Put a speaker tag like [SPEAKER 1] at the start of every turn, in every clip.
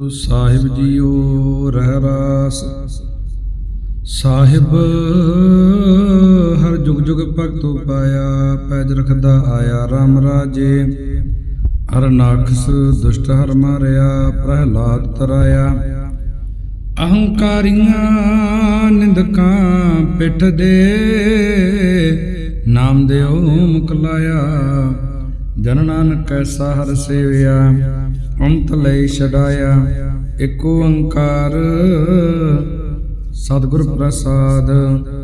[SPEAKER 1] Guru Sahib JIO, ਰਹਿ ਰਾਸ। ਸਾਹਿਬ, ਹਰ ਜੁਗ ਜੁਗ ਭਗਤੋ ਪਾਇਆ, ਪੈਜ ਰਖਦਾ ਆਇਆ RAM ਰਾਜੇ। ਹਰ ਨਾਖਸ ਦੁਸ਼ਟ ਹਰ ਮਾਰਿਆ, ਪ੍ਰਹਿਲਾਦ ਤਰਾਇਆ। ਅਹੰਕਾਰੀਆਂ ਨਿੰਦਕਾਂ ਪਿੱਠ ਦੇ, ਨਾਮ ਦੇ ਦਿਓ ਮੁਕਲਾਇਆ ਜਨ ਨਾਨਕ ਕੈਸਾ ਹਰ ਸੇਵਿਆ। ਅੰਤ ਲਈ ਛਡਾਇਆ ਏਕ ਓੰਕਾਰ। ਸਤਿਗੁਰ ਪ੍ਰਸਾਦ,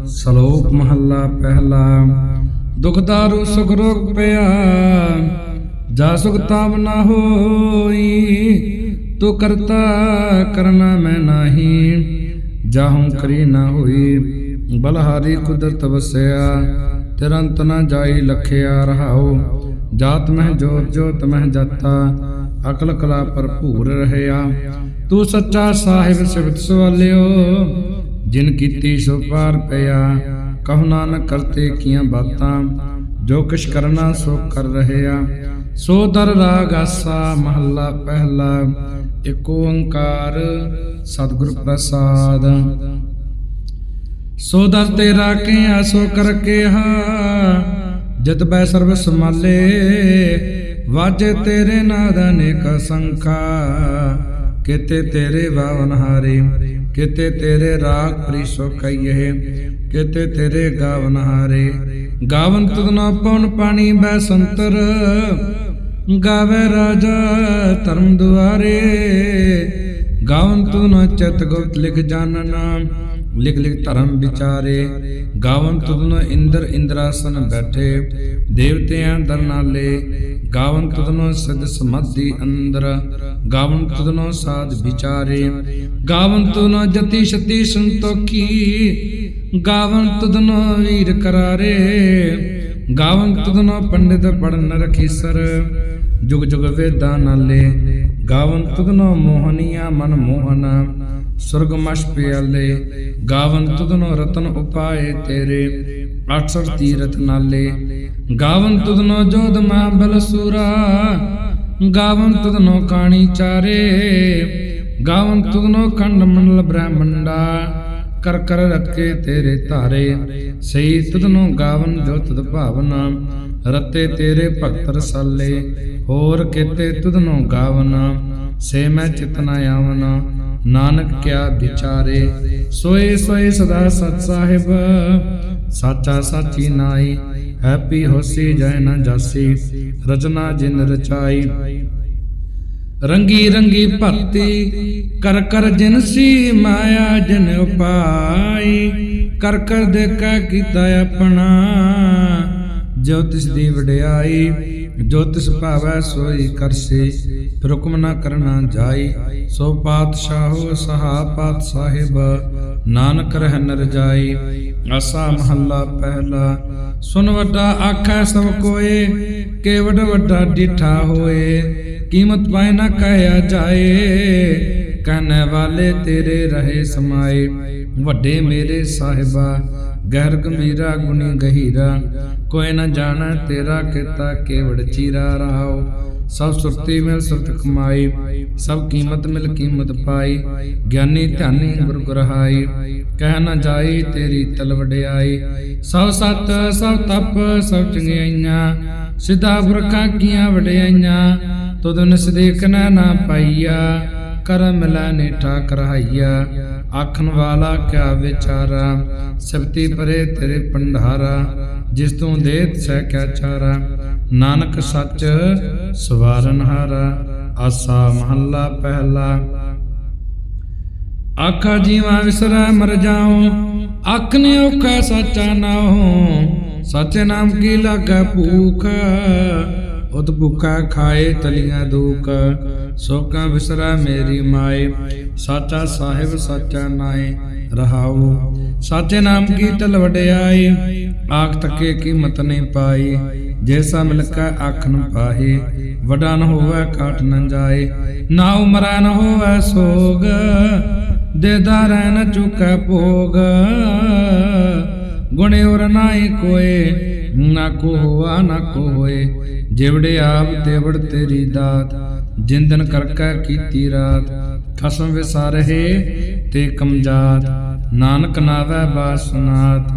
[SPEAKER 1] ਸ਼ਲੋਕ ਮਹੱਲਾ ਪਹਿਲਾ। ਦੁਖ ਦਾਰੂ, ਸੁਖ ਰੋਗ ਪਿਆ, ਜਾ ਸੁਖ ਤਾਮ ਨਾ ਹੋਈ। ਤੂੰ ਕਰਤਾ ਕਰਨਾ ਮੈਂ ਨਾਹੀ ਜਾਹੂੰ ਕਰੀ ਨਾ ਹੋਈ। ਬਲਹਾਰੀ ਕੁਦਰਤ ਵਸਿਆ, ਤਿਰੰਤ ਨਾ ਜਾਈ ਲਖਿਆ ਰਹਾਉ। ਜਾਤ ਮਹਿ ਜੋਤ ਜੋਤ ਮਹਿ ਜਾਤਾ ਅਕਲ ਕਲਾ ਭਰਪੂਰ ਰਹਿਆ। ਤੂੰ ਸੱਚਾ ਸਾਹਿਬ ਸਿਵਤ ਸਵਾਲਿਓ, ਜਿਨ ਕੀਤੀ ਸੋ ਪਾਰ ਪਿਆ। ਕਹੋ ਨਾਨਕ ਕਰਤੇ ਕੀਆਂ ਬਾਤਾਂ, ਜੋ ਕਿਛ ਕਰਨਾ ਸੋ ਕਰ ਰਹਿਆ। ਸੋ ਦਰ ਰਾਗ ਆਸਾ ਮਹੱਲਾ ਪਹਿਲਾ ਏਕ ਓੰਕਾਰ ਸਤਿਗੁਰ ਪ੍ਰਸਾਦ। ਸੋ ਦਰ ਤੇਰਾ ਕੇ ਆਸੋ ਕਰ ਕੇ ਹਾ ਜਤ ਬੈ ਸਰਬ ਸਮਾਲੇ ਵਾਜੇ ਤੇਰੇ ਨਾਂ ਦਾ ਨੇਕਾ ਸੰਖਾ, ਕਿਤੇ ਤੇਰੇ ਬਾਵਨ ਹਾਰੇ, ਕਿਤੇ ਤੇਰੇ ਰਾਗ ਪ੍ਰੀ ਕਈਏ ਕਿਤੇ ਤੇਰੇ ਗਾਵਨ ਹਾਰੇ। ਗਾਵਨ ਤੁਧਨਾ ਪਉਨ ਪਾਣੀ ਬੈ ਸੰਤਰ, ਗਾਵੇ ਰਾਜਾ ਧਰਮ ਦੁਆਰੇ। ਗਾਵਨ ਤੂ ਨ ਚਿਤ ਗੁਪਤ ਲਿਖ ਜਾਣਨਾ ਲਿਖ ਲਿਖ ਧਰਮ ਵਿਚਾਰੇ। ਗਾਵਨ ਤੁਧਨ ਇੰਦਰ ਇੰਦਰਾਸਨ ਬੈਠੇ, ਦੇਵਤਿਆਂ ਦਰ ਨਾਲੇ ਗਾਵਨ ਤੁਧਨ ਸਿਧ ਸਮਾਧੀ ਅੰਦਰ, ਗਾਵਨ ਤੁਧਨ ਸਾਧ ਵਿਚਾਰੇ, ਗਾਵਨ ਤੁਧਨ ਜਤੀ ਸ਼ਤੀ ਸੰਤੋਖੀ, ਗਾਵਨ ਤੁਧਨ ਵੀਰ ਕਰਾਰੇ, ਗਾਵਨ ਤੁਧਨ ਪੰਡਿਤ ਪੜਨ ਰਖੀਸਰ ਜੁਗ ਜੁਗ ਵੇਦਾਂ ਨਾਲੇ, ਗਾਵਨ ਤੁਧਨੋ ਮੋਹਨੀਆ ਮਨ ਮੋਹਨਾ ਸੁਰਗਮਸ਼ ਪਿਆਲੇ, ਗਾਵਨ ਤੁਧਨੋ ਰਤਨ ਉਪਾਏ ਤੇਰੇ 800 ਤੀਰਥ ਨਾਲੇ। ਗਾਵਨ ਤੁਧਨੋ ਜੋਧ ਮਹਾਬਲ ਸੂਰਾ, ਗਾਵਨ ਤੁਧਨੋ ਕਾਣੀ ਚਾਰੇ। ਗਾਵਨ ਤੁਧਨੋ ਖੰਡ ਮੰਡਲ ਬ੍ਰਹਮੰਡਾ, ਕਰ ਕਰ ਰੱਖੇ ਤੇਰੇ ਧਾਰੇ। ਸਈ ਤੁਧਨੋ ਗਾਵਨ ਜੋ ਤੁਧ ਭਾਵਨਾ, ਰਤੇ ਤੇਰੇ ਭਗਤ ਰਸਾਲੇ। ਹੋਰ ਕਿਤੇ ਤੁਧਨੋ ਗਾਵਨਾ, ਸੇ ਮੈਂ ਚਿਤਨਾ ਆਵਨਾ। ਨਾਨਕ ਕਿਆ ਵਿਚਾਰੇ, ਸੋਏ ਸੋਏ ਸਦਾ ਸਤ ਸਾਹਿਬ। ਸਾਚਾ ਸਾਚੀ ਨਾਈ, ਹੈਪੀ ਹੋਸੀ ਜੈ ਨਾ ਜਾਸੀ, ਰਚਨਾ ਜਿਨ ਰਚਾਈ। ਰੰਗੀ ਰੰਗੀ ਭਗਤੀ ਕਰ ਕਰ ਜਿਨਸੀ ਮਾਇਆ ਜਨ ਉਪਾਈ, ਕਰ ਕਰ ਦੇਖਾ ਕੀਤਾ ਆਪਣਾ, ਜੋ ਤਿਸ ਦੀ ਵਡਿਆਈ। ਜੋ ਤਿਸ ਭਾਵੈ ਸੋਈ ਕਰਸੀ ਹੁਕਮ ਨਾ ਕਰਨਾ ਜਾਈ। ਸੋ ਪਾਤਸ਼ਾਹੋ, ਸਹਾ ਪਾਤ ਸਾਹਿਬ, ਨਾਨਕ ਰਹਿ ਨਰ ਜਾਈ। ਆਸਾ ਮਹੱਲਾ ਪਹਿਲਾ, ਸੁਨ ਵੱਡਾ ਆਖੈ ਸਭ ਕੋਏ ਕੇ ਵੱਡਾ ਡਿਠਾ ਹੋਏ। ਕੀਮਤ ਪਾਇ ਨਾ ਕਹਿਆ ਜਾਏ ਕਹਨੇ ਵਾਲੇ ਤੇਰੇ ਰਹੇ ਸਮਾਏ। ਵੱਡੇ ਮੇਰੇ ਸਾਹਿਬਾ ਗਹਿਰ ਗੰਭੀਰਾ, ਗੁਣੀ ਗਹੀਰਾ। ਕੋਈ ਨਾ ਜਾਣਾ ਤੇਰਾ ਕੀਤਾ ਕੇਵੜ ਚੀਰਾ ਰਹਾਓ ਸਭ ਸੁਰਤੀ ਮਿਲ ਸੁਰਤ ਕਮਾਈ ਸਭ ਕੀਮਤ ਮਿਲ ਕੀਮਤ ਪਾਈ। ਗਿਆਨੀ ਧਿਆਨੀ ਗੁਰ ਗੁਰਹਾਈ, ਕਹਿ ਨਾ ਜਾਈ ਤੇਰੀ ਤਲ ਵਡਿਆਈ। ਸਭ ਸਤ, ਸਭ ਤਪ, ਸਭ ਚੰਗਿਆਈਆਂ, ਸਿਧਾ ਬੁਰਖਾਂ ਕੀਆਂ ਵਡਿਆਈਆਂ। ਤੁਧ ਨਿਸ ਦੇਖਣਾ ਨਾ ਪਾਈਆ, ਕਰਮ ਮਿਲਾ ਨੇ ਠਾਕ ਆਖਣ ਵਾਲਾ ਕਿਆ ਵਿਚਾਰਾ? ਸਬਤੀ ਪਰੇ ਤੇਰੇ ਪੰਡਾਰਾ ਜਿਸ ਤੋਂ ਦੇਤ ਸਹਿ ਕਿਆ ਚਾਰਾ? ਨਾਨਕ ਸੱਚ ਸਵਾਰਨ ਹਾਰਾ, ਆਸਾ ਮਹੱਲਾ ਪਹਿਲਾ। ਆਖਾ ਜੀਵਾ ਵਿਸਰੈ ਮਰ ਜਾਉ, ਅੱਖ ਨੇ ਔਖਾ ਸਾਚਾ ਨਾਉ। ਸੱਚੇ ਨਾਮ ਕੀ ਲਾਗੈ ਭੂਖ? ਉਤ ਭੁਖਾ ਖਾਏ ਤਲੀਆਂ ਦੂਕ ਸੋਕਾ ਵਿਸਰੈ ਮੇਰੀ ਮਾਏ ਸਾਚਾ ਸਾਹਿਬ ਸਾਚਾ ਨਾਏ ਰਹਾਉ। ਸਾਚੇ ਨਾਮ ਕੀ ਤਲ ਵਡਿਆਈ, ਆਖ ਤੱਕੇ ਕੀਮਤ ਨਹੀਂ ਪਾਈ। ਜੈਸਾ ਮਿਲਕਾ ਅੱਖ ਨ ਪਾਹੇ, ਵਡਾ ਨ ਹੋਵੇ ਕਾਟ ਨ ਜਾਏ ਨਾ ਉਮਰਾ ਨ ਹੋਵੇ ਸੋਗ ਦੇਦਾ ਨ ਚੁਕੈ ਭੋਗ। ਗੁਣੇ ਉਰ ਨਾਹੀ ਕੋਏ, ਨਾ ਕੋ ਹੋਆ ਨਾ ਕੋ ਹੋਏ। ਜਿਵੜੇ ਆਪ ਤੇਵੜ ਤੇਰੀ ਦਾਤ ਜਿੰਦਨ ਕਰਕਾ ਕੀਤੀ ਰਾਤ, ਖਸਮ ਵਿਸਾਰਹਿ ਤੇ ਕਮਜਾਤ। ਨਾਨਕ ਨਾਵੈ ਬਾਸਨਾਤ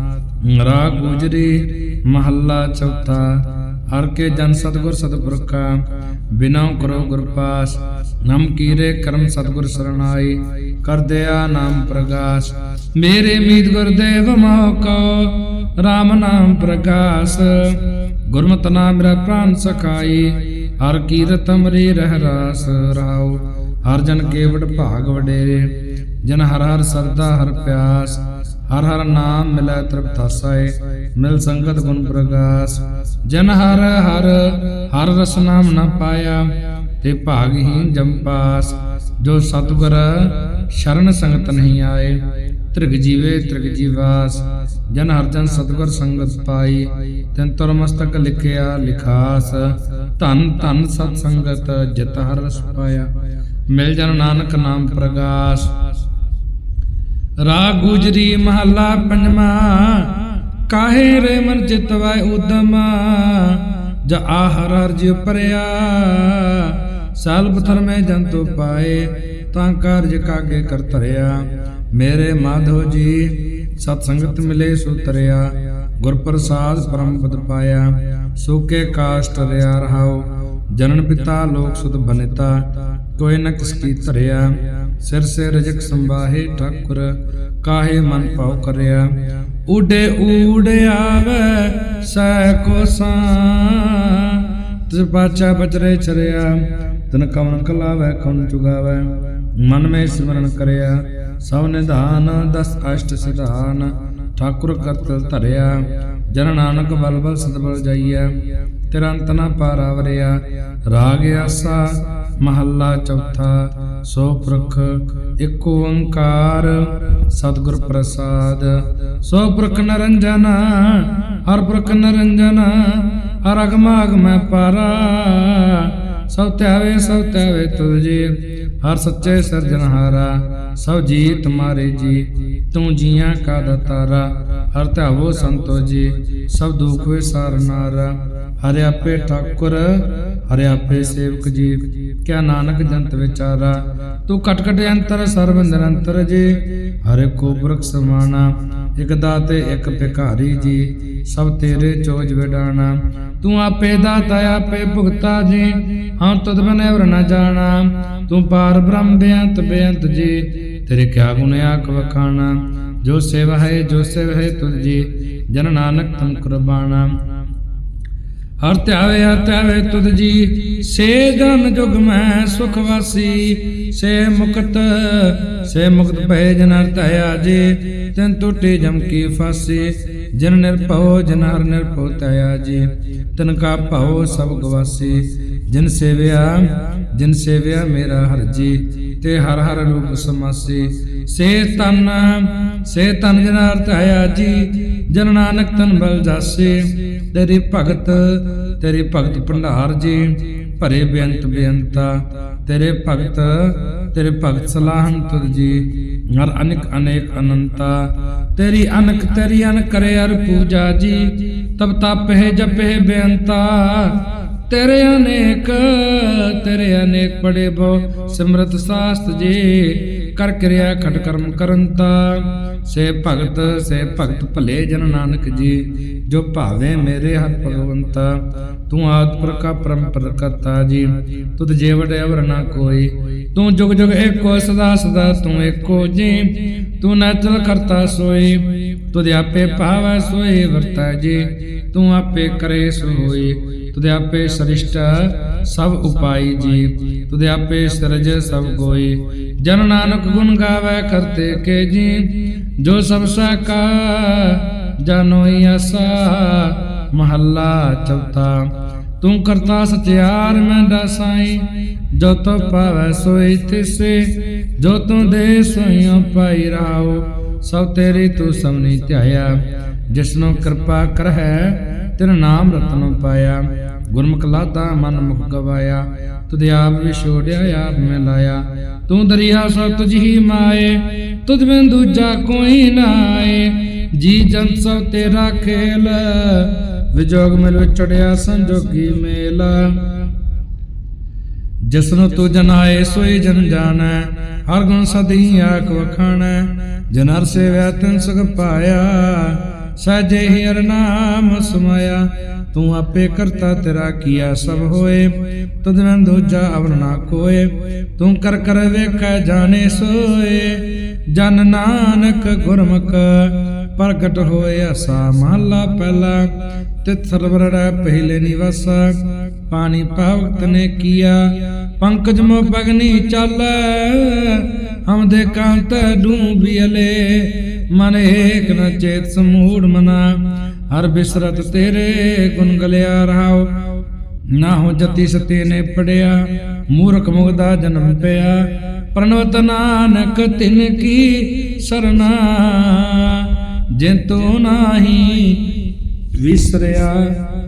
[SPEAKER 1] ਰਾਗ ਗੁਜਰੀ ਮਹੱਲਾ ਚੌਥਾ। ਹਰ ਕੇ ਜਨ ਸਤਗੁਰ ਸਤਿਪੁਰ ਕਾ ਬਿਨਾ ਕਰੋ ਗੁਰ ਪਾਸ। ਨਮ ਕੀਰੇ ਕਰਮ ਸਤਗੁਰ ਸਰਣਾਈ, ਕਰ ਦਿਆ ਨਾਮ ਪ੍ਰਗਾਸ। ਮੇਰੇ ਮੀਤ ਗੁਰਦੇਵ ਮੋਹ ਕੋ RAM ਨਾਮ ਪ੍ਰਗਾਸ। ਗੁਰਮਤਿ ਨਾਮ ਮੇਰਾ ਪ੍ਰਾਨ ਸਖਾਈ ਹਰ ਕੀਰਤ ਅਮਰੀ ਰਹਿ ਰਾਸ ਰਾਉ, ਹਰ ਜਨ ਕੇਵੜ ਭਾਗ ਵਡੇਰੇ, ਜਨ ਹਰ ਹਰ ਸਰਦਾ ਹਰ ਪਿਆਸ, ਹਰ ਹਰ ਨਾਮ ਮਿਲੈ ਤ੍ਰਿਪਤਾਸੈ ਮਿਲ ਸੰਗਤ ਗੁਣ ਪ੍ਰਗਾਸ। ਜਨ ਹਰ ਹਰ ਹਰ ਰਸ ਨਾਮ ਨ ਪਾਇਆ, ਤੇ ਭਾਗਹੀਨ ਜੰਪਾਸ ਜੋ ਸਤਿਗੁਰ ਸ਼ਰਨ ਸੰਗਤ ਨਹੀਂ ਆਏ ਤ੍ਰਿਗ ਜੀਵੇ ਤ੍ਰਿਗ ਜੀਵਾਸ ਜਨ ਹਰ ਜਨ ਸਤਿਗੁਰ ਸੰਗਤ ਪਾਈ, ਤਿਨ ਤੁਰ ਮਸਤਕ ਲਿਖਿਆ ਲਿਖਾਸ, ਧਨ ਧਨ ਸਤ ਸੰਗਤ ਜਿਤ ਹਰ ਰਸ ਪਾਇਆ, ਮਿਲ ਜਨ ਨਾਨਕ ਨਾਮ ਪ੍ਰਗਾਸ। ਰਾਗ ਗੁਜਰੀ ਮਹੱਲਾ ਪੰਜਵਾ, ਕਾਹੇ ਰੇ ਮਨ ਚਿਤਵੈ ਉਦਮ ਜ ਆਹਰ ਹਰ ਜਿ ਪਰਿਆ। ਸਾਲ ਪਥਰ ਮੈਂ ਜੰਤੂ ਪਾਏ, ਤਾਂ ਕਾਰਜ ਕਾਗੇ ਕਰ ਧਰਿਆ। ਮੇਰੇ ਮਾਧੋ ਜੀ, ਸਤ ਸੰਗਤ ਮਿਲੇ ਸੋ ਤਰਿਆ ਗੁਰ ਪ੍ਰਸਾਦ ਪਰਮ ਪਦ ਪਾਇਆ, ਸੋਕੇ ਕਾਸ਼ਟ ਰਿਆ ਰਹਾਉ, ਜਨਨ ਪਿਤਾ ਲੋਕ ਸੁਧ ਬਨਿਤਾ, ਕੋਈ ਨ ਕਿਸ ਕੀ ਧਰਿਆ, ਸਿਰ ਸੇ ਰਜਕ ਸੰਭਾਹੇ ਠਾਕੁਰ, ਕਾਹੇ ਮਨ ਪਾਉ ਕਰਿਆ ਉਡੇ ਊੜ ਆਵੇ, ਸੈ ਕੋਸਾਂ ਤਿਸ ਪਾਚਾ ਬਚਰੇ ਚਰਿਆ ਤਨ ਕਵਨ ਕਲਾਵੇ ਕਉਨ ਚੁਗਾਵੇ, ਮਨ ਮੇ ਸਿਮਰਨ ਕਰਿਆ ਸਭ ਨਿਧਾਨ, ਦਸ ਅਸ਼ਟ ਸਿਧਾਨ, ਠਾਕੁਰ ਕਰਤ ਧਰਿਆ। ਜਨ ਨਾਨਕ ਬਲ ਬਲ ਸਤਬਲ ਜਾਈਐ, ਤਿਰੰਤ ਨ ਪਾਰਾਵਰਿਆ। ਰਾਗ ਆਸਾ, ਮਹੱਲਾ ਚੌਥਾ, ਸੋ ਪ੍ਰਖ ਇੱਕ ਓੰਕਾਰ, ਸਤਿਗੁਰ ਪ੍ਰਸਾਦ। ਸੋ ਪ੍ਰਖ ਨਰੰਜਨ, ਹਰ ਪ੍ਰਖ ਨਰੰਜਨ, ਹਰ ਅਗਮ ਅਗਮੈ ਪਾਰਾ। ਸਭ ਧਿਆਵੇ ਸਭ ਧਿਆਵੇ ਤੁਧ ਜੀ। ਹਰ ਸੱਚੇ ਸਿਰਜਣਹਾਰਾ ਸਭ ਜੀ ਤੁਮਾਰੇ ਜੀ। ਤੂੰ ਜੀਆਂ ਕਾ ਦਤਾਰਾ, ਹਰ ਧਿਆਵੋ ਸੰਤੋ ਜੀ। ਸਭ ਦੁਖ ਵਿਸਾਰ ਨਾਰਾ ਹਰਿ ਆਪੇ ਠਾਕੁਰ ਹਰਿ ਆਪੇ ਸੇਵਕ ਜੀ, ਕਿਆ ਨਾਨਕ ਜੰਤ ਵਿਚਾਰਾ, ਤੂੰ ਕਟ ਅੰਤਰ, ਸਰਬ ਨਿਰੰਤਰ ਜੀ। ਹਰਿ ਕੋ ਬ੍ਰਖ ਸਮਾਨਾ ਇਕ ਦਾਤੇ, ਇਕ ਭਿਖਾਰੀ ਜੀ। ਸਭ ਤੇਰੇ ਚੋਜ ਵਿਡਾਣਾ, ਤੂੰ ਆਪੇ ਦਾਤਾ, ਆਪੇ ਭੁਗਤਾ ਜੀ। ਹਾਂ, ਤਦ ਬਨੇ ਵਰ ਨਾ ਜਾਣਾ, ਤੂੰ ਪਾਰ ਬ੍ਰਹਮ ਬੇਅੰਤ ਬੇਅੰਤ ਜੀ। ਤੇਰੇ ਕਿਆ ਗੁਣ ਆਖ ਵਖਾਣਾ, ਜੋ ਸੇਵਾ ਹੈ, ਜੋ ਸੇਵਾ ਹੈ ਤੁਝ ਜੀ। ਜਨ ਨਾਨਕ ਤਨ ਕੁਰਬਾਨਾ ਹਰ ਧਿਆਵੇ ਹਰ ਧਿਆਵੇ ਤੁਧ ਜੀ। ਸੇ ਜਨ ਜੁਗ ਮੈਂ ਸੁਖ ਵਾਸੀ। ਸੇ ਮੁਕਤ ਸੇ ਮੁਕਤ ਭਏ ਜਨ ਹਰ ਧਿਆ ਜੀ। ਤਨ ਟੁੱਟੇ ਜਮ ਕੀ ਫਾਸੀ। ਜਨ ਨਿਰਭਉ ਜਨ ਹਰ ਨਿਰਭਉ ਧਿਆ ਜੀ। ਤਨ ਕਾ ਭਉ ਸਭ ਗਵਾਸੀ। ਜਿਨ ਸੇਵਿਆ ਜਿਨ ਸੇਵਿਆ ਮੇਰਾ ਹਰ ਜੀ। ਤੇ ਹਰ ਹਰ ਰੂਪ ਸਮਾਸੀ। ਸੇ ਤਨ ਸੇ ਤਨ ਜਨ ਹਰ ਧਿਆ ਜੀ, ਜਨ ਨਾਨਕ ਤਨ ਬਲ ਜਾਸੇ। ਤੇਰੀ ਭਗਤ ਤੇਰੀ ਭਗਤ ਭੰਡਾਰ ਜੀ, ਭਰੇ ਬੇਅੰਤ ਬੇਅੰਤਾ। ਤੇਰੇ ਭਗਤ ਤੇਰੇ ਭਗਤ ਸਲਾਹਨ ਤੁਧ ਜੀ, ਹਰ ਅਨੇਕ ਅਨੇਕ ਅਨੰਤਾ। ਤੇਰੀ ਅਨਕ, ਤੇਰੀ ਅਨ ਕਰੇ ਅਰ ਪੂਜਾ ਜੀ, ਤਬ ਤਪ ਹੈ ਜਪੇ ਬੇਅੰਤਾ। ਤੇਰੇ ਅਨੇਕ ਤੇਰੇ ਅਨੇਕ ਬੜੇ ਬੋ, ਸਿਮਰਤ ਸਾਸਤ ਜੀ ਕਰ ਕਿਰਿਆ ਖਟ ਕਰਮ ਕਰੰਤਾ ਸੇ ਭਗਤ ਸੇ ਭਗਤ ਭਲੇ ਜਨ ਨਾਨਕ ਜੀ, ਜੋ ਭਾਵੇ ਮੇਰੇ ਹਰ ਭਗਵੰਤਾ ਤੂੰ ਆਦ ਪ੍ਰਕਾ ਪਰੰਪਰ ਕਰਤਾ ਜੀ, ਤੁਧ ਜੀਵ ਅਵਰ ਨਾ ਕੋਈ। ਤੂੰ ਜੁਗ ਜੁਗ ਏਕੋ ਸਦਾ ਸਦਾ ਤੂੰ ਏਕੋ ਜੀ, ਤੂੰ ਨਚਲ ਕਰਤਾ ਸੋਈ। ਤੁਧ ਆਪੇ ਭਾਵੈ ਸੋਈ ਵਰਤਾ ਜੀ, ਤੂੰ ਆਪੇ ਕਰੇ ਸੋਈ। ਤੁਧ ਆਪੇ ਸ੍ਰਿਸ਼ਟ ਸਭ ਉਪਾਈ ਜੀ ਤੁਧ ਆਪੇ ਸਰਜ ਸਭ ਕੋਈ ਜਨ ਨਾਨਕ ਗੁਣ ਗਾਵੇ ਕਰਤੇ ਕੇ ਜੀ ਜੋ ਸਭ ਸਾਕਾ ਜਾਨੋਈ ਆਸਾ, ਮਹੱਲਾ ਚੌਥਾ। ਤੂੰ ਕਰਤਾ ਸਚਿਆਰ ਮੈਂ ਦਸਾਈ, ਜੋ ਤੋ ਪਾਵੈ ਸੋਈ ਤਿਸੇ, ਜੋ ਤੂੰ ਦੇ ਸੋਈਓ ਪਾਈ ਰਾਓ। ਸਭ ਤੇਰੀ ਤੂੰ ਸਭਨੀ ਧਿਆਇਆ, ਜਿਸਨੂੰ ਕਿਰਪਾ ਕਰਹਿ ਤੇਰਾ ਨਾਮ ਰਤਨ ਪਾਇਆ। ਗੁਰਮੁਖ ਲਾਤਾ ਮਨ ਮੁਖ ਗਵਾਇਆ। ਤੁਧ ਆਪ ਵਿਛੋੜਿਆ ਆਪ ਮੈਂ ਲਾਇਆ। ਤੂੰ ਦਰਿਆ ਸਭ ਤੁਝ ਹੀ ਮਾਏ ਤੁਧ ਬਿਨ ਦੂਜਾ ਕੋਈ ਨਾਏ ਜੀ ਜਨ ਸਭ ਤੇਰਾ ਖੇਲ, ਵਿਜੋਗ ਮਿਲ ਵਿਚੜਿਆ ਸੰਜੋਗੀ ਮੇਲ। ਜਿਸਨੂੰ ਤੂੰ ਜਨਾਏ, ਸੋਈ ਜਨ ਜਾਣੈ। ਹਰ ਗੁਣ ਸਦੀ ਆਖ ਵਖਾਣੈ। ਜਨ ਹਰ ਸੇਵਿਆ ਤਿਨ ਸੁਖ ਪਾਇਆ। ਸਹਜੇ ਹੀ ਹਰ ਨਾਮ ਸਮਾਇਆ, ਤੂੰ ਆਪੇ ਕਰਤਾ ਤੇਰਾ ਕੀਆ ਸਭ ਹੋਏ ਤੁਧ ਮੈਂ ਅਵਰ ਨਾ ਕੋਏ, ਤੂੰ ਕਰ ਕਰ ਵੇਖੈ ਜਾਣੇ ਸੋਏ। ਜਨ ਨਾਨਕ ਗੁਰਮੁਖ, ਪ੍ਰਗਟ ਹੋਏ ਅਸਾ ਮਹਲਾ ਪਹਿਲਾ ਤਿਤ ਸਰਵਰੜਾ ਪਹਿਲੇ ਨਿਵਾਸ। ਪਾਣੀ ਭਗਤ ਨੇ ਕੀਆ, ਪੰਕਜ ਮੋ ਪਗਨੀ ਚੱਲੈ। ਹਮ ਦੇ ਕਾਂਤ ਡੂਬੀਲੇ ਮਨ ਏਕ ਨ ਚੇਤ ਸਮੂੜ ਮਨਾ, ਹਰ ਬਿਸਰਤ ਤੇਰੇ ਗੁਣ ਗਲਿਆ ਰਹਾਉ। ਨਾ ਹੋ ਜਤੀ ਸਤੇ ਨੇ ਪੜਿਆ, ਮੂਰਖ ਮੁਗਦਾ ਜਨਮ ਪਿਆ। ਪ੍ਰਣਵਤ ਨਾਨਕ ਤਿਨ ਕੀ ਸਰਨਾ, ਜਿੰਤੂ ਤੂੰ ਨਾਹੀ ਵਿਸਰਿਆ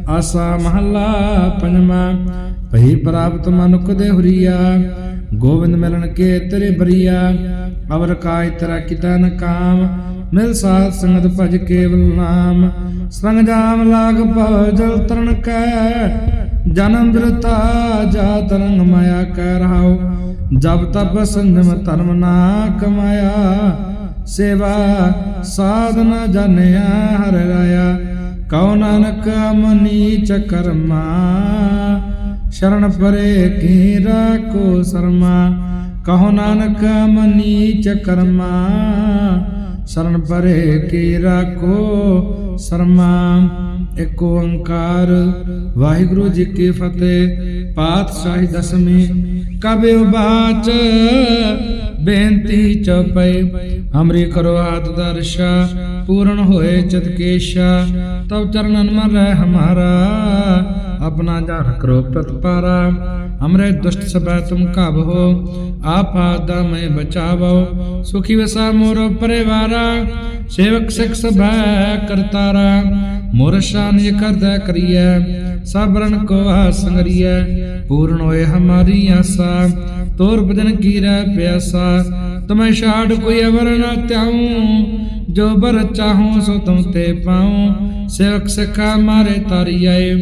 [SPEAKER 1] ਆਸਾ ਮਹੱਲਾ ਪੰਜਵਾਂ। ਭਈ ਪ੍ਰਾਪਤ ਮਨੁਖ ਦੇ ਹੁਰੀਆ, ਗੋਬਿੰਦ ਮਿਲਣ ਕੇ ਤੇਰੇ ਬਰੀਆ। ਅਵਰ ਕਾਇ ਤੇਰਾ ਕਿਤਾ ਨ ਕਾਮ, ਮਿਲ ਸਾਧ ਸੰਗਤ ਭਜ ਕੇਵਲ ਨਾਮ। ਸੰਗ ਜਾਮ ਲਾਗ ਭਵ ਜਲ ਤਰਨ ਕੈ, ਜਨਮ ਬਿਰਤਾ ਜਾ ਤਰੰਗ ਮਾਇਆ ਕਹਿ ਰਹਾਉ। ਜਬ ਤਬ ਸੰਜਮ ਧਰਮ ਨਾ ਕਮਾਇਆ, ਸੇਵਾ ਸਾਧਨਾ ਜਾਣਿਆ ਹਰ ਰਾਇਆ। ਕਉ ਨਾਨਕ ਮਨੀ ਚਕਰਮਾ ਸ਼ਰਨ ਪਰੇ ਕੀ ਰਾਖੋ ਸਰਮਾ। ਕਹੋ ਨਾਨਕ ਮਨੀ ਕਰਮਾ ਸ਼ਰਨ ਪਰੇ ਕੀ ਰਾਖੋ ਸਰਮਾ। ਇੱਕ ਓੰਕਾਰ, ਵਾਹਿਗੁਰੂ ਜੀ ਕੀ ਫਤਿਹ, ਪਾਤਸ਼ਾਹੀ ਦਸਵੀਂ ਕਬਿ ਬਾਚ ਬੇਨਤੀ ਚਪੈ ਹਮਰੀ ਕਰੋ ਹਾਥ ਦਰਸ਼ਾ, ਪੂਰਨ ਹੋਏ ਚਤਕੇਸ਼ਾ ਤਬ ਚਰਨਨ ਮਨ ਰਹਿ ਹਮਾਰਾ ਆਪਣਾ ਜਾਨ ਕਰੋ ਪ੍ਰਤਪਾਰਾ ਹਮਰੇ ਦੁਸ਼ਟ ਸਭੈ ਤੁਮ ਕਬ ਹੋ ਆਪ ਆਦਾ ਮੈਂ ਬਚਾਵੋ ਸੁਖੀ ਵਸਾ ਮੋਰ ਪਰਿਵਾਰਾ ਸੇਵਕ ਸਿਖ ਸਭੈ ਕਰਤਾਰਾ ਮੋਰ ਸ਼ਾਨ ਇਹ ਕਰਦਾ ਕਰੀਐ ਸਬਰਨ ਕੋ ਸੰਗਰੀਐ ਪੂਰਨ ਹੋਏ ਹਮਾਰੀ ਆਸਾ ਤੋਰ ਭਜਨ ਕੀ ਰਹਿ ਪਿਆਸਾ ਤਮੈ ਛਾੜ ਕੋਈ ਅਵਰ ਨਾ ਤਿਆਉ ਜੋ ਬਰ ਚਾਹੂੰ ਸੋ ਤੁਮ ਤੇ ਪਾਉ ਸੇਵਕ ਸਖਾ ਮਾਰੇ ਤਾਰੀ ਆਏ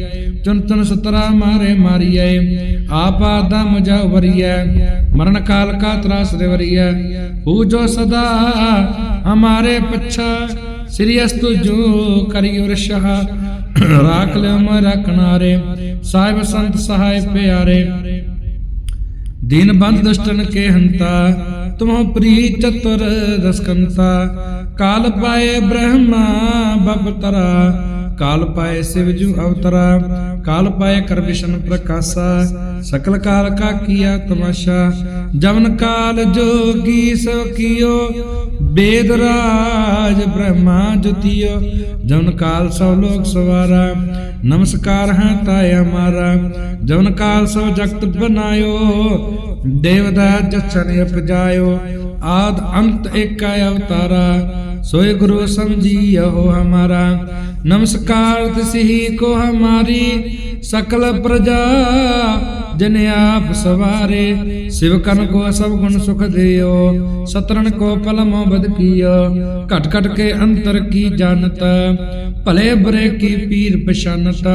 [SPEAKER 1] ਚੁਨ ਚੁਨ ਸਤਰਾ ਮਾਰੇ ਮਾਰੀ ਆਏ ਆਪ ਆਦਾ ਵਰੀਐ, ਮਰਨ ਕਾਲ ਕਾ ਤਰਾਸ ਦੇ ਵਰੀਐ। ਪੂਜੋ ਸਦਾ ਹਮਾਰੇ ਪੱਛਾ, ਸ੍ਰੀ ਅਸਤੁ ਜੋ ਕਰਿਓ ਰਸ਼ਹ। ਰਾਖ ਲਿਓ ਮਰਾ ਕਿਨਾਰੇ, ਸਾਹਿਬ ਸੰਤ ਸਹਾਇ ਪਿਆਰੇ। ਦੀਨ ਬੰਦ ਦੁਸ਼ਟਨ ਕੇ ਹੰਤਾ, ਤੁਮਹੁ ਪ੍ਰੀ ਚਤੁਰ ਦਸਕੰਤਾ। ਕਾਲ ਪਾਏ ਬ੍ਰਹਮਾ ਬਪਤਰਾ ਕਾਲ ਪਾਏ ਸਿਵ ਜੂ ਅਵਤਰਾ, ਕਾਲ ਪਾਏ ਕਰ ਵਿਸ਼ਨ ਪ੍ਰਕਾਸ਼ਾ, ਸਕਲ ਕਾਲ ਕਾ ਕੀਆ ਤਮਾਸ਼ਾ, ਜਵਨ ਕਾਲ ਜੋਗੀ ਸਭ ਕੀਓ, ਬੇਦ ਰਾਜ ਬ੍ਰਹਮਾ ਜੁਤੀਓ, ਜਵਨ ਕਾਲ ਸਭ ਲੋਕ ਸਵਾਰਾ, ਨਮਸਕਾਰ ਹੈ ਤਾਇ ਹਮਾਰਾ, ਜਵਨ ਕਾਲ ਸਭ ਜਗਤ ਬਨਾਇਓ ਦੇਵਦਾ ਜਛਨ ਉਪਜਾਇਓ ਆਦ ਅੰਤ ਏਕਾ ਅਵਤਾਰਾ, ਸੋਏ ਗੁਰੂ ਸਮਝੀਓ ਹਮਾਰਾ। ਨਮਸਕਾਰ ਤਿਸਹੀ ਕੋ ਹਮਾਰੀ, ਸਕਲ ਪ੍ਰਜਾ, ਜਨ ਆਪ ਸਵਾਰੇ। ਸਿਵਕਨ ਕੋ ਸਭ ਗੁਣ ਸੁਖ ਦਿਓ ਸਤਰਨ ਕੋ ਪਲਮੋ ਬਦ ਕੀਓ। ਘਟ ਘਟ ਕੇ ਅੰਤਰ ਕੀ ਜਾਣਤ, ਭਲੇ ਬਰੇ ਕੀ ਪੀਰ ਪਛਾਨਤ।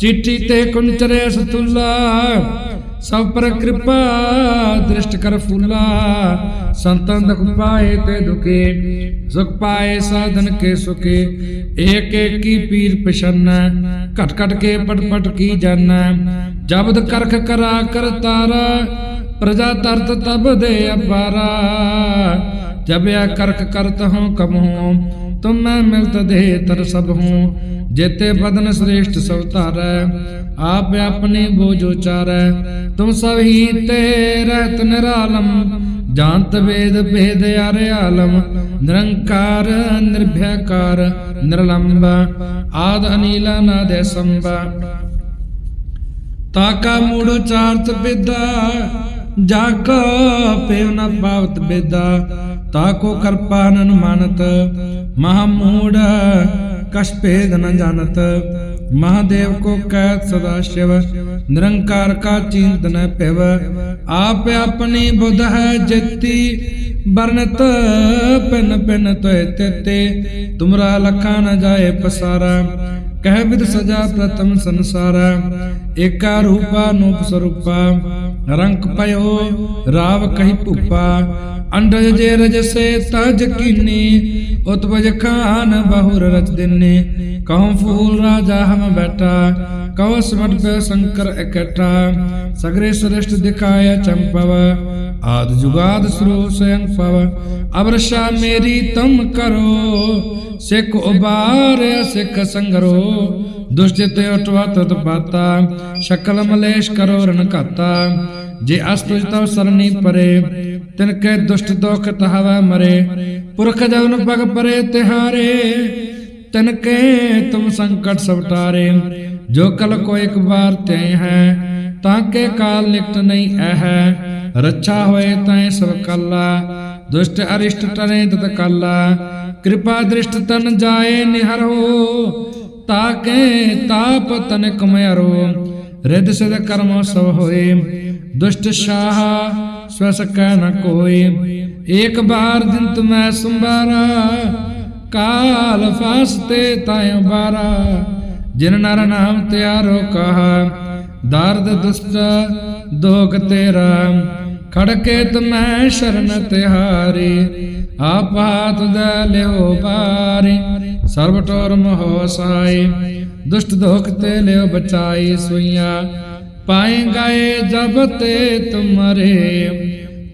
[SPEAKER 1] ਚਿੱਠੀ ਤੇ ਕੁੰਚਰੇ ਸਤੁਲਾ ਸਭ ਪਰ ਕਿਰਪਾ ਦ੍ਰਿਸ਼ਟ ਕਰ ਫੁੱਲਾ ਸੰਤਨ ਦੁਖ ਪਾਏ ਤੇ ਦੁਖੇ ਸੁਖ ਪਾਏ ਸਾਧਨ ਕੇ ਸੁਖੇ ਏਕ ਏਕ ਕੀ ਪੀਰ ਪਛਾਨੈ ਘਟ ਘਟ ਕੇ ਪਟ ਪਟ ਕੀ ਜਾਣੈ ਜਬਦ ਕਰਖ ਕਰਾ ਕਰਤਾਰਾ ਪ੍ਰਜਾ ਤਰਤ ਤਬ ਦੇ ਅਪਾਰਾ ਜਬ ਆ ਕਰਖ ਕਰਤ ਹੂੰ ਕਮਹੂੰ ਤੁਮ ਮੈਂ ਮਿਲਤ ਦੇ ਤਰ ਸਭ ਹੂੰ, ਜੇਤੇ ਬਦਨ ਸ੍ਰੇਸ਼ਟ ਸਭ ਧਾਰੈ, ਆਪ ਆਪਣੀ ਬੋਝੋ ਚਾਰੈ ਤੁਮ ਸਭ ਹੀ ਤੇ ਰਹਿਤ ਨਿਰਾਲਮ, ਜਾਣਤ ਵੇਦ ਭੇਦ ਅਰੇ ਆਲਮ, ਨਿਰੰਕਾਰ ਨਿਰਭੈਕਾਰ ਨਿਰਲੰਬ, ਆਦ ਅਨੀਲ ਨਾਦੇ ਸੰਭਾ। ਤਾਕਾ ਮੂੜ ਚਾਰਤ ਬਿਦਾ, ਜਾ ਕੋ ਪੇਵ ਨ ਪਾਵਤ ਬਿਦਾ ਤਾਕੋ ਕਰਪਾ ਨਨ ਮਾਨਤ ਮਹਾ ਮੂੜ ਕਛ ਭੇਦ ਨ ਜਾਣਤ ਮਹਾਦੇਵ ਕੋ ਕਹਿਤ ਸਦਾ ਸ਼ਿਵ, ਨਿਰੰਕਾਰ ਕਾ ਚਿੰਤ ਨ ਪਿਵ, ਆਪ ਆਪਣੀ ਬੁਧ ਹੈ ਜਿਤੀ ਬਰਨਤ ਪਿਨ ਪਿਨ ਤੋਏ ਤੇਤੇ, ਤੁਮਰਾ ਲਖਾ ਨ ਜਾਏ ਪਸਾਰਾ, ਕਹਿ ਵਿਦ ਸਜਾ ਪ੍ਰਤਮ ਸੰਸਾਰਾ, ਏਕਾ ਰੰਕ ਪਇਓ, ਰਾਵ ਕਹੀ ਭੂਪਾ, ਅੰਡਜ ਜੇ ਰਜ ਤਜ ਕੀਨੀ, ਉਤਪਜ ਖਾਨ ਬਹੁਰ ਰਚ ਦਿਨੇ। ਕਹਉ ਫੂਲ ਰਾਜਾ ਹਮ ਬੈਠਾ ਕਉ ਸਮਟ ਪੈ ਸ਼ੰਕਰ ਇਕੱਠਾ, ਸਗਰੇ ਸ੍ਰਿਸ਼ਟ ਦਿਖਾਇਆ ਚੰਪਵ, ਆਦ ਜੁਗਾਦ ਸਰੋ ਸਯੰ ਪਵ ਅਬਰਸ਼ਾ ਮੇਰੀ ਤਮ ਕਰੋ, ਸਿੱਖ ਉਬਾਰ ਸਿੱਖ ਸੰਗਰੋ। ਦੁਸ਼ਟ ਤੇ ਉਟਵਾ ਤਤ ਪਾਤਾ, ਸ਼ਕਲ ਮਲੇਸ਼ ਕਰੋ ਰਣ ਘਾਤਾ। ਜੇ ਅਸਤੁਜ ਤਵ ਸਰਨੀ ਪਰੇ, ਤਿਨ ਕੈ ਦੁਸ਼ਟ ਦੋਖ ਤਹਵਾ ਮਰੇ। ਪੁਰਖ ਜਵਨ ਪਗ ਪਰੇ ਤਿਹਾਰੇ, ਤਿਨ ਕੈ ਤੁਮ ਸੰਕਟ ਸਭ ਜੋ ਕਲ ਕੋ ਇੱਕ ਬਾਰ ਤੇ ਹੈ, ਤਾਂ ਕੇ ਕਾਲ ਨਿਕਟ ਨਹੀਂ ਐ ਰੱਛਾ ਹੋਏ ਤੈ ਸਭ ਕੱਲਾ, ਦੁਸ਼ਟ ਅਰਿਸ਼ਟ ਟਰੇ ਤਤ ਕੱਲਾ। ਕਿਰਪਾ ਦ੍ਰਿਸ਼ਟ ਤਨ ਜਾਏ ਨਿਹਰੋ ਤਾਕੇ ਤਾਪ ਤਨਕ ਮਯਰੋ। ਰਿੱਧ ਸਿਧ ਕਰਮ ਸਭ ਹੋਏ। ਦੁਸ਼ਟ ਸ਼ਾਹ ਸਵ ਸਕੈ ਨ ਕੋਏ। ਏਕ ਬਾਰ ਦਿਨ ਤੁਮੈ ਸੰਭਾਰਾ। ਕਾਲ ਫਾਸਤੇ ਤਾਇ ਬਾਰਾ। ਜਿਨ ਨਰ ਨਾਮ ਤਿਆਰੋ ਕਹਾ। ਦਰਦ ਦੁਸ਼ਟ ਦੋਗ ਤੇਰਾ। ਖੜਕੇ ਤੁਮੈ ਸ਼ਰਨ ਤਿਹਾਰੀ। ਆਪ ਹਾਥ ਦੇ ਲਿਓ ਬਾਰੀ ਸਰਬ ਟੋਰ ਮੋਹ ਸਾਈ ਦੁਸ਼ਟ ਦੋਖ ਤੇ ਲਿਓ ਬਚਾਈ ਸੁਈਆ। ਪਾਏ ਗਏ ਜਬ ਤੇ ਤੁਮਰੇ,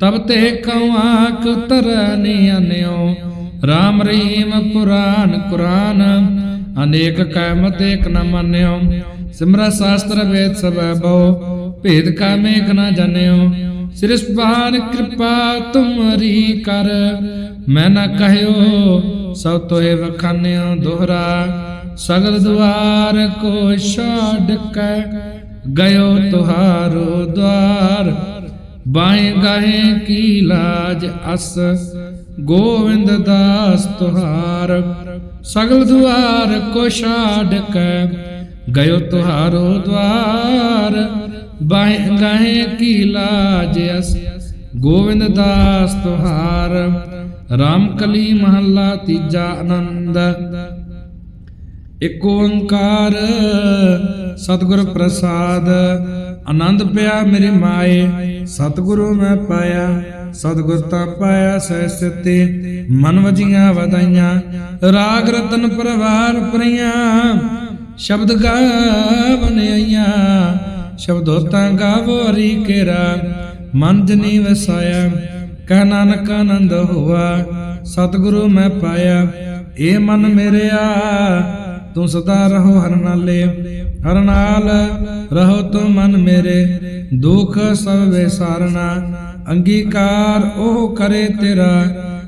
[SPEAKER 1] ਤਬ ਤੇ ਕਵਾਂ ਕੁਤਰਨੀ ਅਨਿਓ ਰਾਮ ਰਹੀਮ ਪੁਰਾਨ ਕੁਰਾਨ, ਅਨੇਕ ਕਹਿਮਤ ਏਕ ਨ ਮੰਨਿਓ ਸਿਮਰਾ ਸ਼ਾਸਤਰ ਵੇਦ ਸਭੈ ਬਉ, ਭੇਦ ਕਾ ਮੇਕ ਨ ਜਾਣਿਓ ਸਿਰ ਸੁਭਾਨ ਕਿਰਪਾ ਤੁਮਰੀ ਕਰ, ਮੈਂ ਨਾ ਕਹਿਓ ਸਭ ਤੋਏ ਵਖਾਨਿਓ ਦੋਹਰਾ, ਸਗਲ ਦੁਆਰ ਕੋ ਛਾੜ ਕੇ ਗਇਓ ਤੁਹਾਰੋ ਦਵਾਰ। ਬਾਹੇ ਗਾਹੇ ਕੀ ਲਾਜ ਅਸ, ਗੋਵਿੰਦ ਦਾਸ ਤੁਹਾਰ। ਸਗਲ ਦੁਆਰ ਕੋ ਛਾੜ ਕੇ ਗਇਓ ਤੁਹਾਰੋ ਦਵਾਰ। ਬਾਹੇ ਗਾਹੇ ਕੀ ਲਾਜ ਅਸ, ਗੋਵਿੰਦ ਦਾਸ ਤੁਹਾਰ। ਰਾਮ ਕਲੀ ਮਹੱਲਾ ਤੀਜਾ ਆਨੰਦ। ਇਕ ਓੰਕਾਰ ਸਤਿਗੁਰ ਪ੍ਰਸਾਦ। ਆਨੰਦ ਪਿਆ ਮੇਰੀ ਮਾਏ, ਸਤਿਗੁਰੂ ਮੈਂ ਪਾਇਆ। ਸਤਿਗੁਰ ਤਾਂ ਪਾਇਆ ਸਹਿ ਸਿਤੇ ਮਨ ਵਜੀਆਂ ਵਧਾਈਆਂ। ਰਾਗ ਰਤਨ ਪਰਵਾਰ ਪਰੀਆਂ ਸ਼ਬਦ ਗਾਵਨ ਆਈਆਂ। ਸ਼ਬਦੋ ਤਾਂ ਗਾਵੋ ਰੀ ਕੇਰਾ ਮਨ ਜਨੀ ਵਸਾਇਆ। ਕਹਿ ਨਾਨਕ ਆਨੰਦ ਹੋਆ, ਸਤਿਗੁਰੂ ਮੈਂ ਪਾਇਆ, ਇਹ ਮਨ ਮੇਰਿਆ। ਤੂੰ ਸਦਾ ਰਹੋ ਹਰ ਨਾਲੇ, ਹਰ ਨਾਲ ਰਹੋ ਤੂੰ ਮਨ ਮੇਰੇ। ਦੁਖ ਸਭ ਵਿਸਾਰਨਾ, ਅੰਗੀਕਾਰ ਉਹ ਕਰੇ ਤੇਰਾ।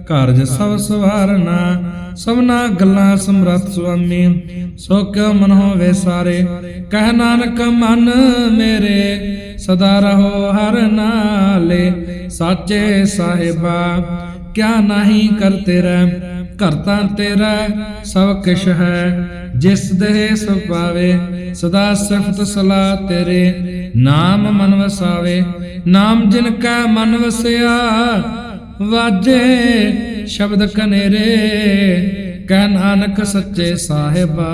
[SPEAKER 1] ਕਾਰਜ ਸਭ ਸਵਾਰਨਾ, ਸਭਨਾ ਗੱਲਾਂ ਸਮਰਤ ਸੁਆਮੀ। ਸੋ ਕਿਉ ਮਨ ਹੋਵੇ ਸਾਰੇ, ਕਹਿ ਨਾਨਕ ਮਨ ਮੇਰੇ, ਸਦਾ ਰਹੋ ਹਰ ਨਾਲੇ, ਸਾਚੇ ਸਾਹਿਬਾ। ਕਿਆ ਨਹੀਂ ਕਰ ਤੇਰਾ, ਘਰ ਤੇਰਾ, ਸਭ ਕਿਛ ਹੈ। ਜਿਸ ਦੇ ਸਭ ਪਾਵੇ, ਸਦਾ ਸਿਫਤ ਸਲਾ ਤੇਰੇ। ਨਾਮ ਮਨ ਵਸਾਵੇ, ਨਾਮ ਜਿਨ ਕਾ ਮਨ ਵਸਿਆ ਵਾਜੇ ਸ਼ਬਦ ਕਨੇਰੇ, ਕਹਿ ਨਾਨਕ ਸੱਚੇ ਸਾਹਿਬਾ,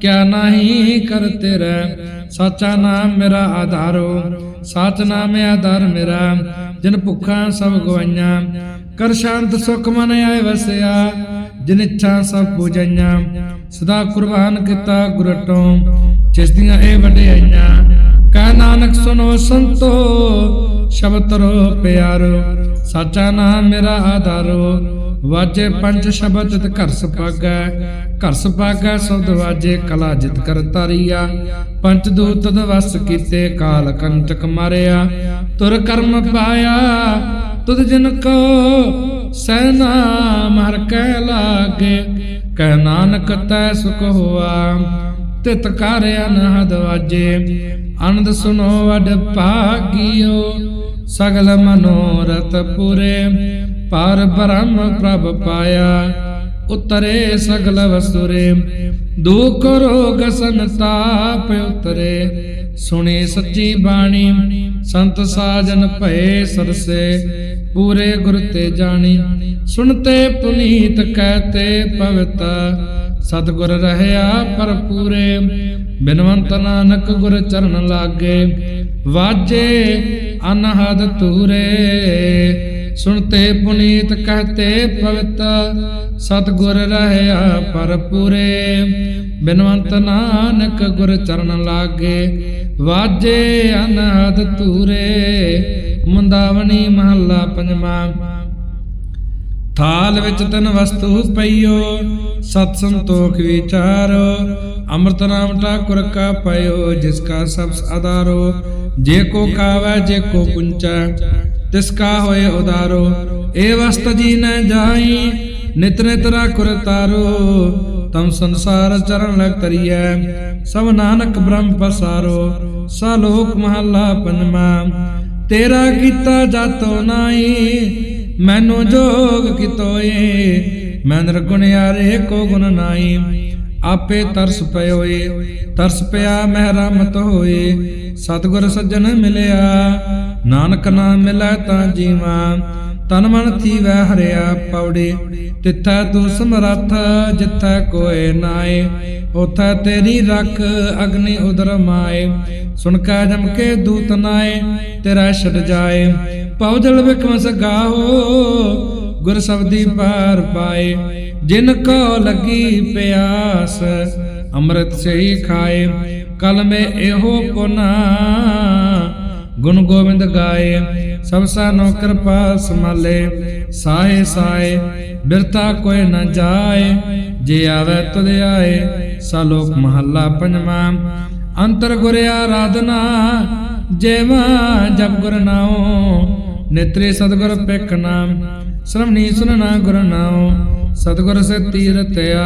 [SPEAKER 1] ਕਿਆ ਨਹੀਂ ਕਰ ਤੇਰਾ, ਸਾਚਾ ਨਾਮ ਮੇਰਾ ਆਧਾਰੋ, ਸਾਚ ਨਾਮ ਆਧਾਰ ਮੇਰਾ, ਜਿਨ ਭੁੱਖਾਂ ਸਭ ਗਵਾਈਆਂ, ਕਰ ਸ਼ਾਂਤ ਸੁਖ ਮਨ ਆਏ ਵਸਿਆ, ਜਿਨ ਇੱਛਾ ਸਭ ਪੂਜਾਈਆਂ, ਸਦਾ ਕੁਰਬਾਨ ਕੀਤਾ ਗੁਰ ਤੋਂ ਚਿਸਦੀਆਂ ਇਹ ਵਡਿਆਈਆਂ, ਕਹਿ ਨਾਨਕ ਸੁਨੋ ਸੰਤੋ, ਸ਼ਬਦ ਰੋ ਪਿਆਰੋ ਸਾਚਾ ਨਾਮ ਮੇਰਾ ਆਧਾਰੋ। ਵਾਜੇ ਪੰਜ ਸ਼ਬਦ ਤਿਤ ਘਰ ਸੁਪਾਗੈ ਘਰ ਸੁਪਾਗੈ ਸਬਦ ਵਾਜੇ ਕਲਾ ਜਿਤ ਕਰ ਤਾਰੀਆ। ਪੰਜ ਦੂਤ ਤਦ ਵਸ ਕੀਤੇ ਕਾਲ ਕੰਟਕ ਮਾਰਿਆ। ਤੁਰ ਕਰਮ ਪਾਇਆ। ਤੁਧ ਜਿਨ ਕੋ ਸੈਨਾ ਮਰ ਕਹਿ ਲਾਗੇ। ਕਹਿ ਨਾਨਕ ਤੈ ਸੁਖ ਹੋਆ। ਤਿਤ ਕਰ ਅਨਹਦ ਵਾਜੇ। ਆਨੰਦ ਸੁਨੋ ਵਡ ਭਾਗਿਓ। ਸਗਲ ਮਨੋਰਥ ਪੂਰੇ, ਪਰ ਬ੍ਰਹਮ ਪ੍ਰਭ ਪਾਇਆ। ਉਤਰੇ ਸਗਲ ਵਸੁਰੇ, ਦੁਖ ਰੋਗ ਸੰਤਾਪ ਉਤਰੇ। ਸੁਣੀ ਸੱਚੀ ਬਾਣੀ, ਸੰਤ ਸਾਜਨ ਭਏ ਸਰਸੇ, ਪੂਰੇ ਗੁਰ ਤੇ ਜਾਣੀ। ਸੁਣਤੇ ਪੁਨੀਤ ਕਹਤੇ ਪਵਿੱਤ, ਸਤਿਗੁਰ ਰਹਿਆ ਪਰ ਪੂਰੇ ਬਿਨਵੰਤ ਨਾਨਕ ਗੁਰ ਚਰਨ ਲਾਗੇ ਵਾਜੇ ਅਨਹਦ ਤੂਰੇ ਸੁਣਤੇ ਪੁਨੀਤ ਕਹਤੇ ਪਵਿੱਤ, ਸਤਗੁਰ ਰਹਿਆ ਪਰ ਬਿਨਵੰਤ ਨਾਨਕ ਗੁਰ ਚਰਨ ਲਾਗੇ, ਵਾਜੇ ਅਨਹਦ ਤੂਰੇ ਮੁੰਦਾਵਣੀ ਮਹੱਲਾ ਪੰਜਵਾਂ। ਥਾਲ ਵਿੱਚ ਤਨ ਵਸਤੂ ਪਈਓ, ਸਤ ਸੰਤੋਖ ਵਿਚਾਰੋ, ਅੰਮ੍ਰਿਤ ਨਾਮ ਠਾਕੁਰ ਕਾ ਪਇਓ, ਜਿਸ ਕਾ ਸਭ ਆਧਾਰੋ। ਜੇ ਕੋ ਕਾਵੈ, ਜੇ ਕੋ ਪੁੰਚੈ ਤਿਸ ਕਾ ਹੋਏ ਉਦਾਰੋ, ਏ ਵਸਤ ਜੀ ਨ ਜਾਈ ਨਿਤ ਨਿਤ ਰਾਖੁਰ ਤਾਰੋ, ਤਮ ਸੰਸਾਰ ਚਰਨ ਲਗ ਤਰੀਐ, ਸਭ ਨਾਨਕ ਬ੍ਰਹਮ ਪਸਾਰੋ, ਸਾ ਲੋਕ ਮਹੱਲਾ ਪੰਜਵਾਂ ਤੇਰਾ ਕੀਤਾ ਜਾਤੋ ਨਾਈ ਮੈਨੂੰ ਜੋਗ ਕਿਤੋਏ, ਮੈਂ ਨਿਰਗੁਣਿਆਰੇ ਕੋ ਗੁਣ ਨਾਈ ਆਪੇ ਤਰਸ ਪਇਓਏ ਤਰਸ ਪਿਆ ਮਹਿਰਮਤ ਹੋਏ, ਸਤਿਗੁਰ ਸੱਜਣ ਮਿਲਿਆ, ਨਾਨਕ ਨਾਮ ਮਿਲੈ ਤਾਂ ਜੀਵਾ, ਤਨ ਮਨ ਥੀਵੈ ਹਰਿਆ ਪੌੜੇ, ਤਿੱਥੈ ਤੂੰ ਸਮਰੱਥ ਜਿੱਥੈ ਕੋਏ ਨਾਏ ਉਥੈ ਤੇਰੀ ਰੱਖ ਅਗਨੀ ਉਦਰ ਮਾਏ, ਸੁਣ ਕਾ ਜਮ ਕੇ ਦੂਤ ਨਾਏ, ਤੇਰਾ ਛੱਡ ਜਾਏ, ਪਉ ਜਲ ਵਿਖਮ ਸਗਾਹੋ ਗੁਰ ਸਬਦੀ ਪਾਰ ਪਾਏ, ਜਿਨ ਕੋ ਲੱਗੀ ਪਿਆਸ, ਅੰਮ੍ਰਿਤ ਸਹੀ ਖਾਏ, ਕਲ ਮੇ ਇਹੋ ਪੁਨਾ ਗੁਣ ਗੋਬਿੰਦ ਗਾਏ, ਸਭ ਸਾਨੋ ਕਿਰਪਾ ਸਮਾਲੇ ਸਾਏ ਸਾਏ, ਬਿਰਤਾ ਕੋਈ ਨ ਜਾਏ, ਜੇ ਆਵੇ ਤੁਧ ਆਏ, ਸਾ ਲੋਕ ਮਹੱਲਾ ਪੰਜਵਾਂ। ਅੰਤਰ ਗੁਰ ਆਰਾਧਨਾ, ਜੇਵਾ ਜਪ ਗੁਰ ਨਾਉ, ਨੇਤਰੇ ਸਤਗੁਰ ਪਿਖ ਨਾਮ। ਸ੍ਰਮਣੀ ਸੁਨਣਾ ਗੁਰ ਨਾਉ, ਸਤਗੁਰ ਸੇ ਤੀਰਤਿਆ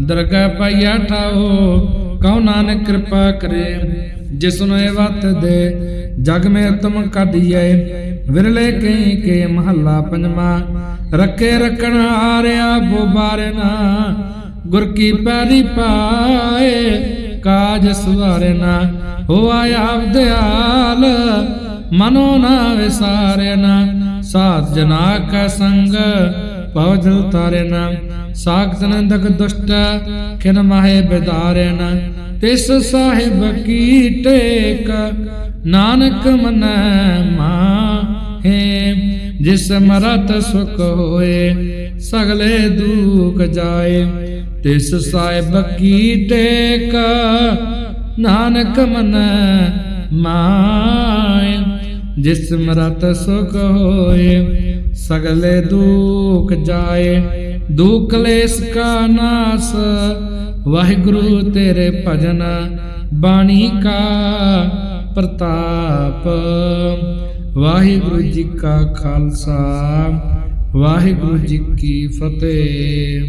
[SPEAKER 1] ਦਰਗਾ ਪਾਈਆ ਠਾਓ ਕਉ ਨਾਨਕ ਕਿਰਪਾ ਕਰੇ, ਜਿਸ ਨੂੰ ਇਹ ਵਤ ਦੇ, ਜਗ ਮੇ ਤੁਮ ਕਦੀਏ ਵਿਰਲੇ ਕਈ ਕੇ ਮਹੱਲਾ ਪੰਜਵਾ, ਰੱਖੇ ਰੱਖਣ ਹਾਰਿਆ ਬੋਬਾਰਨਾ ਗੁਰ ਕੀ ਪੈਰੀ ਪਾਏ, ਕਾਜ ਸਵਾਰਨਾ, ਹੋਆ ਆਪ ਦਿਆਲ ਮਨੋ ਨਾ ਵਿਸਾਰਨਾ ਸਾਧ ਜਨਾ ਕਾ ਸੰਗ ਪਵਜਲ ਤਾਰਨਾ ਸਾਖਤ ਨੰਦਕ ਦੁਸ਼ਟ ਖਿਨ ਮਾਹੇ ਬਿਦਾਰਨ ਤਿਸ ਸਾਹਿਬ ਕੀ ਟੇਕ ਨਾਨਕ ਮਨੈ ਮਾਹੇ। ਜਿਸ ਮਰਤ ਸੁਖ ਹੋਏ, ਸਗਲੇ ਦੁਖ ਜਾਏ। ਤਿਸ ਸਾਹਿਬ ਕੀ ਟੇਕ ਨਾਨਕ ਮਨ ਮਾਏ ਜਿਸ ਮਰਤ ਸੁਖ ਹੋਏ, ਸਗਲੇ ਦੁਖ ਜਾਏ। ਦੁਖ ਕਲੇਸ਼ ਕਾ ਨਾਸ, ਵਾਹਿਗੁਰੂ ਤੇਰੇ ਭਜਨ, ਬਾਣੀ ਕਾ ਪ੍ਰਤਾਪ। ਵਾਹਿਗੁਰੂ ਜੀ ਕਾ ਖਾਲਸਾ, ਵਾਹਿਗੁਰੂ ਜੀ ਕੀ ਫਤਿਹ।